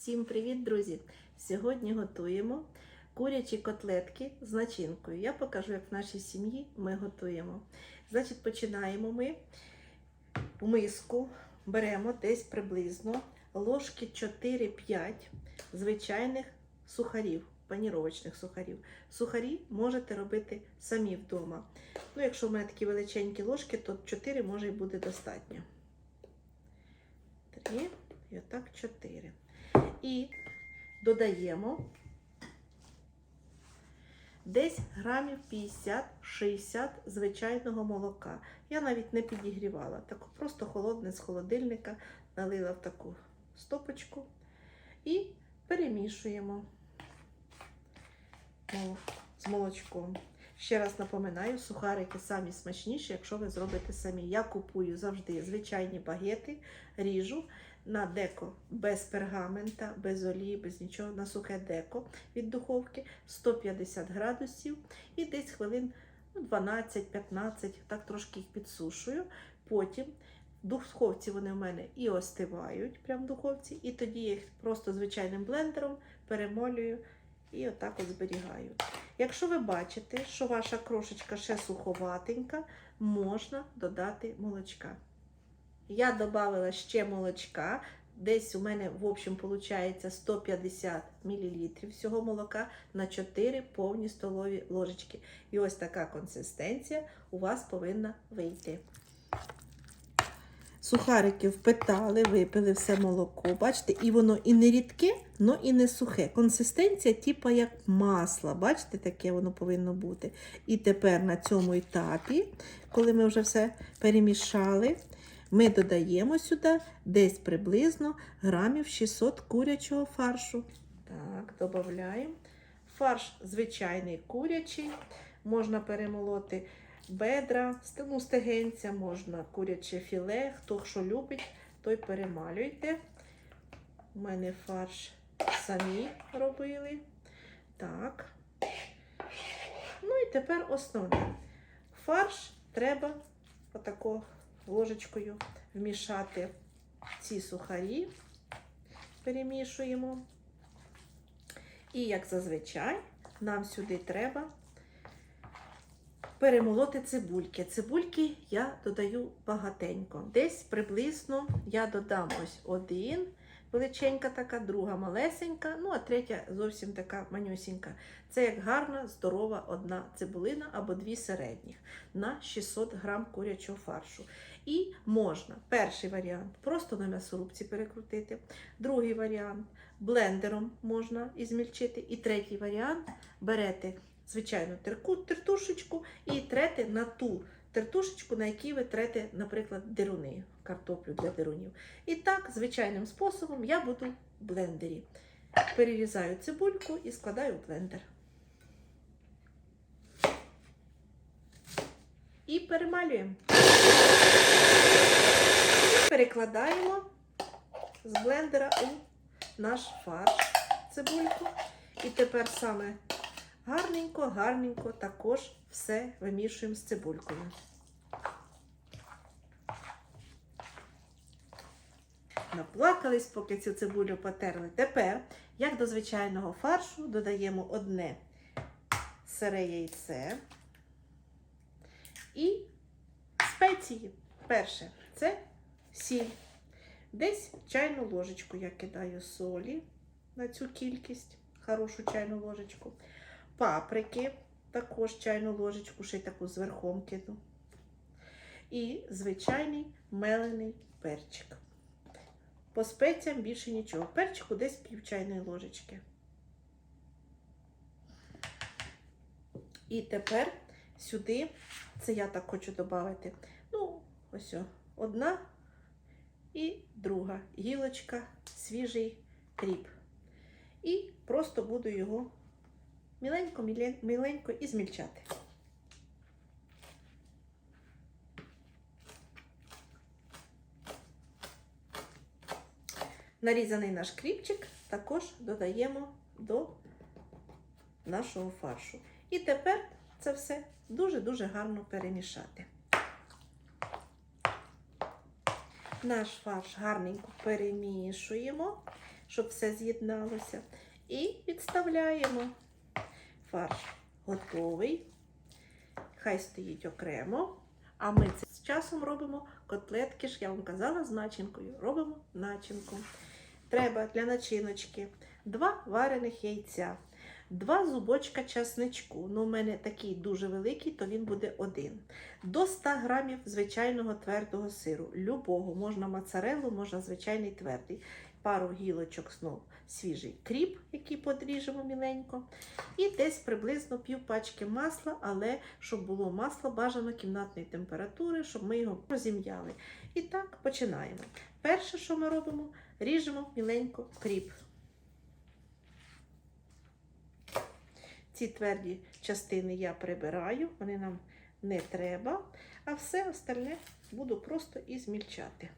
Всім привіт, друзі! Сьогодні готуємо курячі котлетки з начинкою. Я покажу, як в нашій сім'ї ми готуємо. Значить, починаємо ми в миску, беремо десь приблизно ложки 4-5 звичайних сухарів, паніровочних сухарів. Сухарі можете робити самі вдома. Ну, якщо в мене такі величенькі ложки, то 4 може і буде достатньо. 3 і отак 4. І додаємо десь грамів 50-60 звичайного молока. Я навіть не підігрівала, так просто холодне з холодильника налила в таку стопочку і перемішуємо з молочком. Ще раз напоминаю, сухарики самі смачніші, якщо ви зробите самі. Я купую завжди звичайні багети, ріжу на деко без пергамента, без олії, без нічого, на сухе деко від духовки 150 градусів і десь хвилин ну, 12-15, так трошки їх підсушую. Потім в духовці вони в мене і остивають прямо в духовці, і тоді я їх просто звичайним блендером перемолюю і отак от зберігаю. Якщо ви бачите, що ваша крошечка ще суховатенька, можна додати молочка. Я додала ще молочка. Десь у мене, в общем, виходить 150 мл всього молока на 4 повні столові ложечки. І ось така консистенція у вас повинна вийти. Сухарики впитали, випили все молоко. Бачите, і воно і не рідке, але і не сухе. Консистенція, типу як масла. Бачите, таке воно повинно бути. І тепер на цьому етапі, коли ми вже все перемішали, ми додаємо сюди десь приблизно грамів 600 курячого фаршу. Так, додаємо. Фарш звичайний курячий, можна перемолоти бедра, ну, стегенця, можна куряче філе. Хто що любить, той перемалюйте. У мене фарш самі робили. Так. Ну і тепер основне. Фарш треба отако ложечкою вмішати ці сухарі, перемішуємо. І, як зазвичай, нам сюди треба перемолоти цибульки. Цибульки я додаю багатенько. Десь приблизно я додам ось один, величенька така, друга малесенька, ну а третя зовсім така манюсінька. Це як гарна, здорова одна цибулина або дві середніх на 600 грам курячого фаршу. І можна перший варіант просто на м'ясорубці перекрутити, другий варіант блендером можна ізмільчити. І третій варіант берете звичайну терку, тертушечку і трете на ту тертушечку, на якій ви трете, наприклад, деруни, картоплю для дерунів. І так, звичайним способом я буду в блендері. Перерізаю цибульку і складаю в блендер. І перемалюємо. Перекладаємо з блендера у наш фарш цибульку. І тепер саме гарненько, гарненько також все вимішуємо з цибулькою. Наплакались, поки цю цибулю потерли. Тепер, як до звичайного фаршу, додаємо одне сире яйце і спеції. Перше це сіль. Десь чайну ложечку я кидаю солі на цю кількість, хорошу чайну ложечку. Паприки, також чайну ложечку, ще й таку з верхом кину. І звичайний мелений перчик. По спеціям більше нічого. Перчику десь пів чайної ложечки. І тепер сюди, це я так хочу додати, ну, ось одна і друга гілочка, свіжий кріп. І просто буду його міленько, міленько і змільчати. Нарізаний наш кріпчик також додаємо до нашого фаршу. І тепер це все дуже-дуже гарно перемішати. Наш фарш гарненько перемішуємо. щоб все з'єдналося. І відставляємо. Фарш готовий. Хай стоїть окремо. А ми це з часом робимо котлетки, ж я вам казала, з начинкою. Робимо начинку. Треба для начиночки два варених яйця, два зубочка часничку. Ну, у мене такий дуже великий, то він буде один. До 100 грамів звичайного твердого сиру. Любого, можна моцареллу, можна звичайний твердий. Пару гілочок знов свіжий кріп, який подріжемо міленько. І десь приблизно пів пачки масла, але щоб було масло бажано кімнатної температури, щоб ми його розім'яли. І так починаємо. Перше, що ми робимо, ріжемо міленько кріп. Ці тверді частини я прибираю, вони нам не треба, а все остальне буду просто і змільчати.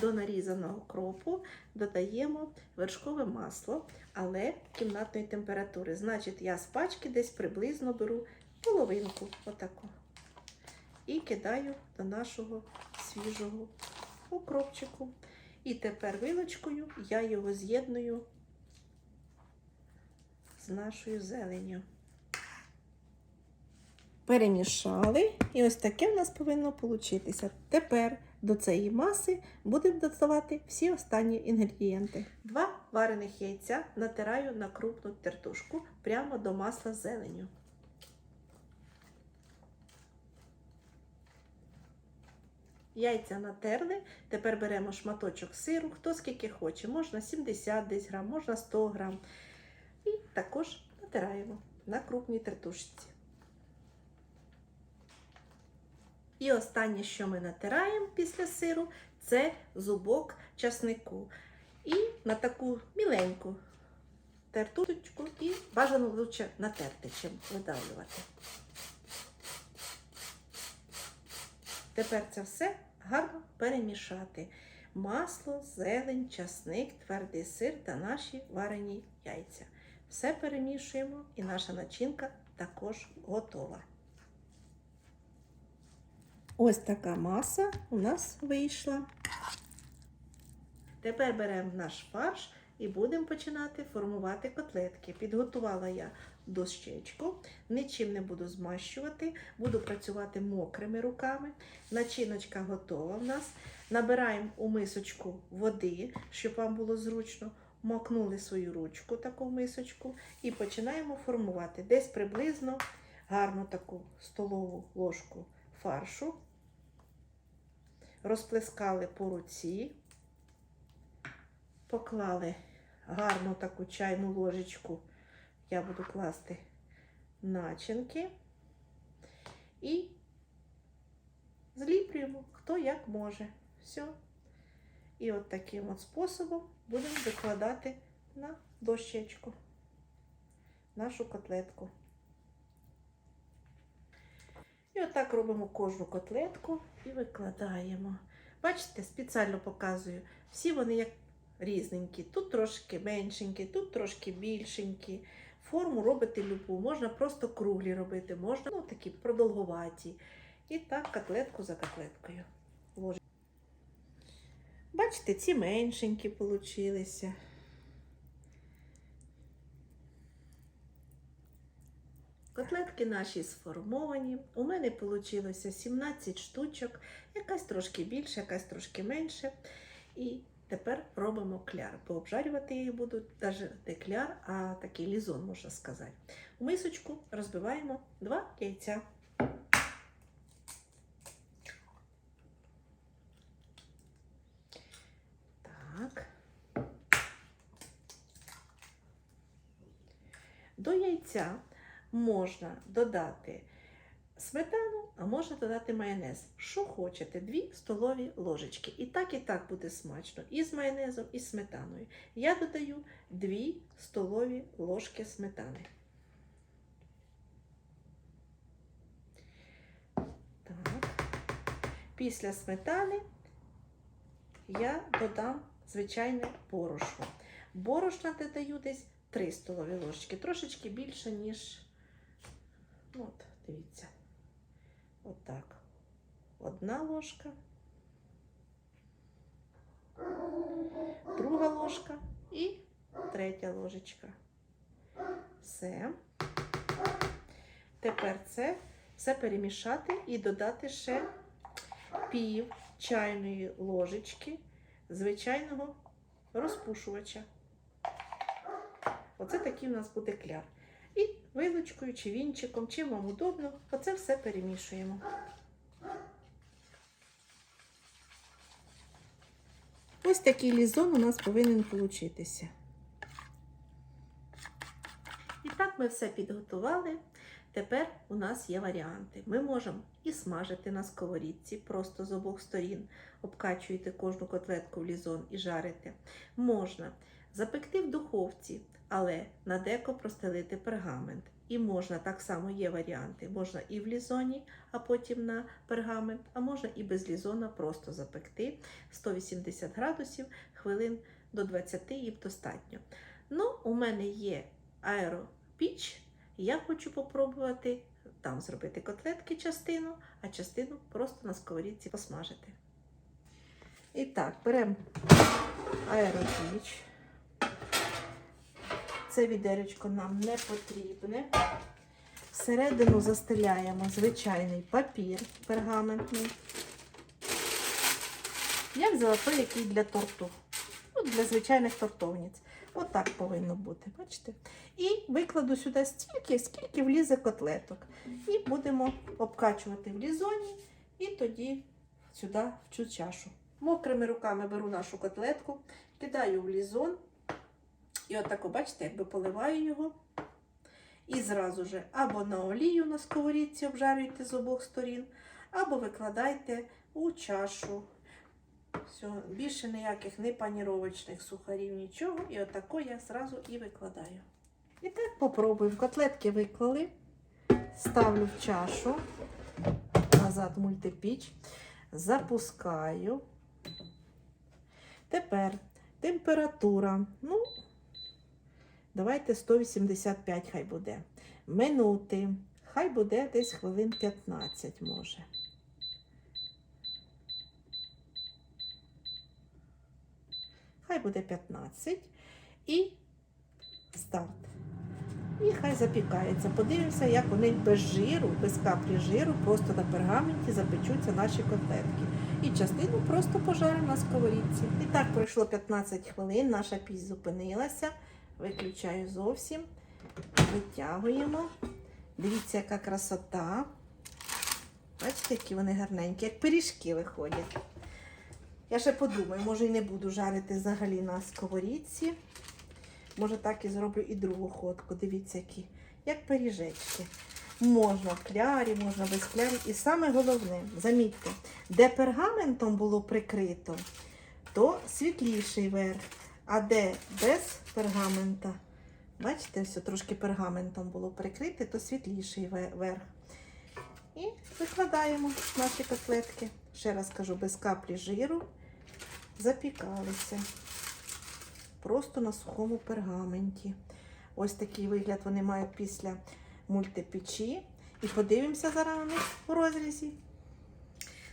До нарізаного кропу додаємо вершкове масло, але кімнатної температури. Значить, я з пачки десь приблизно беру половинку отаку. І кидаю до нашого свіжого укропчику. І тепер вилочкою я його з'єдную з нашою зеленню. Перемішали, і ось таке в нас повинно получитися. Тепер до цієї маси будемо додавати всі останні інгредієнти. Два варених яйця натираю на крупну тертушку прямо до масла з зеленю. Яйця натерли, тепер беремо шматочок сиру, хто скільки хоче, можна 70 десь грам, можна 100 грам. І також натираємо на крупній тертушці. І останнє, що ми натираємо після сиру, це зубок часнику. І на таку міленьку тертушечку і бажано лучше натерти, чим видавлювати. Тепер це все гарно перемішати. Масло, зелень, часник, твердий сир та наші варені яйця. Все перемішуємо і наша начинка також готова. Ось така маса у нас вийшла. Тепер беремо наш фарш і будемо починати формувати котлетки. Підготувала я дощечку, нічим не буду змащувати, буду працювати мокрими руками. Начиночка готова в нас. Набираємо у мисочку води, щоб вам було зручно. Макнули свою ручку таку мисочку і починаємо формувати. Десь приблизно гарну таку столову ложку фаршу. Розплескали по руці, поклали гарну таку чайну ложечку, я буду класти начинки і зліплюємо, хто як може. Все. І от таким от способом будемо викладати на дощечку нашу котлетку. І отак робимо кожну котлетку і викладаємо. Бачите, спеціально показую. Всі вони як різненькі. Тут трошки меншенькі, тут трошки більшенькі. Форму робити любу. Можна просто круглі робити, можна ну, такі продовгуваті. І так котлетку за котлеткою. Ложимо. Бачите, ці меншенькі получилися. Котлетки наші сформовані. У мене вийшло 17 штучок, якась трошки більше, якась трошки менше. І тепер робимо кляр. Бо обжарювати їх буду навіть не кляр, а такий лізон, можна сказати. У мисочку розбиваємо 2 яйця. Так. До яйця можна додати сметану, а можна додати майонез. Що хочете, 2 столові ложечки. І так, і так буде смачно. І з майонезом, і з сметаною. Я додаю 2 столові ложки сметани. Так. Після сметани я додам звичайне борошно. Борошна додаю десь 3 столові ложки, трошечки більше, ніж, ну, от, дивіться, Отак. Одна ложка, друга ложка і третя ложечка. Все. Тепер це все перемішати і додати ще пів чайної ложечки звичайного розпушувача. Оце такий у нас буде кляр. І вилочкою чи вінчиком, чим вам удобно, оце все перемішуємо. Ось такий лізон у нас повинен получитися. І так ми все підготували. Тепер у нас є варіанти. Ми можемо і смажити на сковорідці, просто з обох сторін. Обкачуєте кожну котлетку в лізон і жарите. Можна запекти в духовці, але на деко простелити пергамент. І можна так само є варіанти. Можна і в лізоні, а потім на пергамент, а можна і без лізона просто запекти 180 градусів, хвилин до 20 їм достатньо. Ну, у мене є аеропіч, я хочу попробувати там зробити котлетки частину, а частину просто на сковорідці посмажити. І так, беремо аеропіч. Це відеречко нам не потрібне. Всередину застеляємо звичайний папір пергаментний. Я взяла який для торту. Ну, для звичайних тортовниць. Отак повинно бути, бачите? І викладу сюди стільки, скільки влізе котлеток. І будемо обкачувати в лізоні і тоді сюди в цю чашу. Мокрими руками беру нашу котлетку, кидаю в лізон. І отако, бачите, якби поливаю його. І зразу же або на олію на сковорідці обжарюйте з обох сторін, або викладайте у чашу. Все, більше ніяких не паніровочних сухарів, нічого. І отако я зразу і викладаю. І так попробуємо. Котлетки виклали, ставлю в чашу, назад мультипіч, запускаю. Тепер температура. Ну, давайте 185 хай буде. Минути. Хай буде десь хвилин 15 може. Хай буде 15 і старт. І хай запікається. Подивимося, як вони без жиру, без каплі жиру, просто на пергаменті запечуться наші котлетки. І частину просто пожаримо на сковорідці. І так пройшло 15 хвилин, наша піч зупинилася. Виключаю зовсім. Витягуємо. Дивіться, яка красота. Бачите, які вони гарненькі, як пиріжки виходять. Я ще подумаю, може і не буду жарити взагалі на сковорідці. Може так і зроблю і другу ходку. Дивіться, які, як пиріжечки. Можна в клярі, можна без клярі. І саме головне, замітьте, де пергаментом було прикрито, то світліший верх. А де без пергамента, бачите, все трошки пергаментом було прикрите, то світліший ве- верх. І викладаємо наші котлетки. Ще раз кажу, без каплі жиру запікалися. Просто на сухому пергаменті. Ось такий вигляд вони мають після мультипечі. І подивимося зараз на них в розрізі.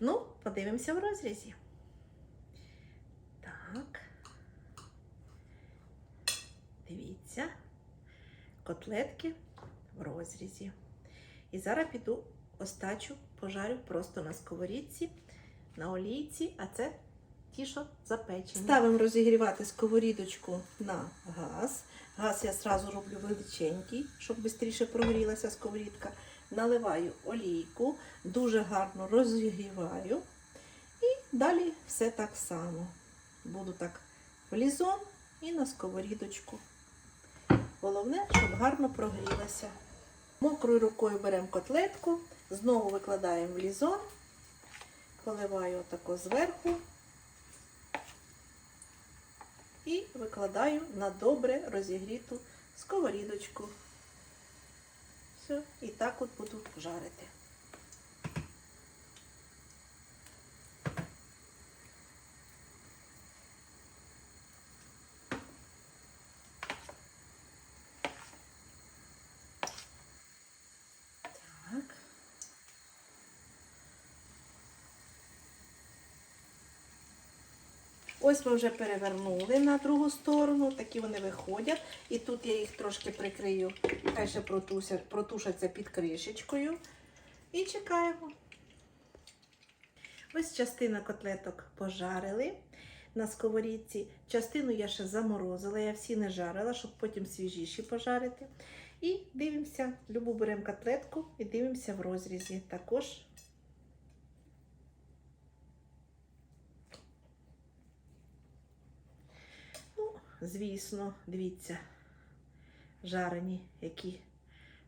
Ну, подивимося в розрізі. Так. Дивіться. Котлетки в розрізі. І зараз піду остачу пожарю просто на сковорідці, на олійці, а це ті, що запечені. Ставимо розігрівати сковорідочку на газ. Газ я одразу роблю величенький, щоб швидше прогрілася сковорідка. Наливаю олійку, дуже гарно розігріваю. І далі все так само. Буду так в лізон і на сковорідочку. Головне, щоб гарно прогрілася. Мокрою рукою беремо котлетку, знову викладаємо в лізон, поливаю отако зверху і викладаю на добре розігріту сковорідочку. Все, і так от буду жарити. Ось ми вже перевернули на другу сторону, такі вони виходять. І тут я їх трошки прикрию, хай ще протушаться під кришечкою. І чекаємо. Ось частина котлеток пожарили на сковорідці. Частину я ще заморозила, я всі не жарила, щоб потім свіжіші пожарити. І дивимося, любу беремо котлетку і дивимося в розрізі. Також Ну, звісно, дивіться, жарені, які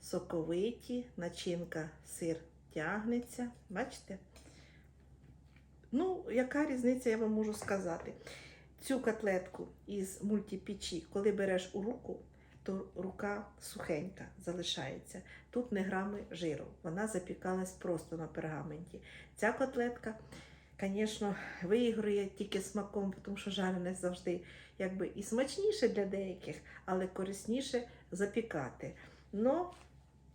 соковиті, начинка сир тягнеться. Бачите? Ну, яка різниця, я вам можу сказати. Цю котлетку із мультипічі, коли береш у руку, то рука сухенька залишається. Тут не грами жиру. Вона запікалась просто на пергаменті. Ця котлетка, звісно, виграє тільки смаком, тому що жарене завжди якби і смачніше для деяких, але корисніше запікати. Но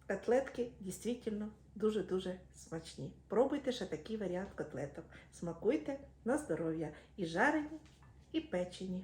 котлетки дійсно дуже-дуже смачні. Пробуйте ще такий варіант котлеток. Смакуйте на здоров'я і жарені, і печені.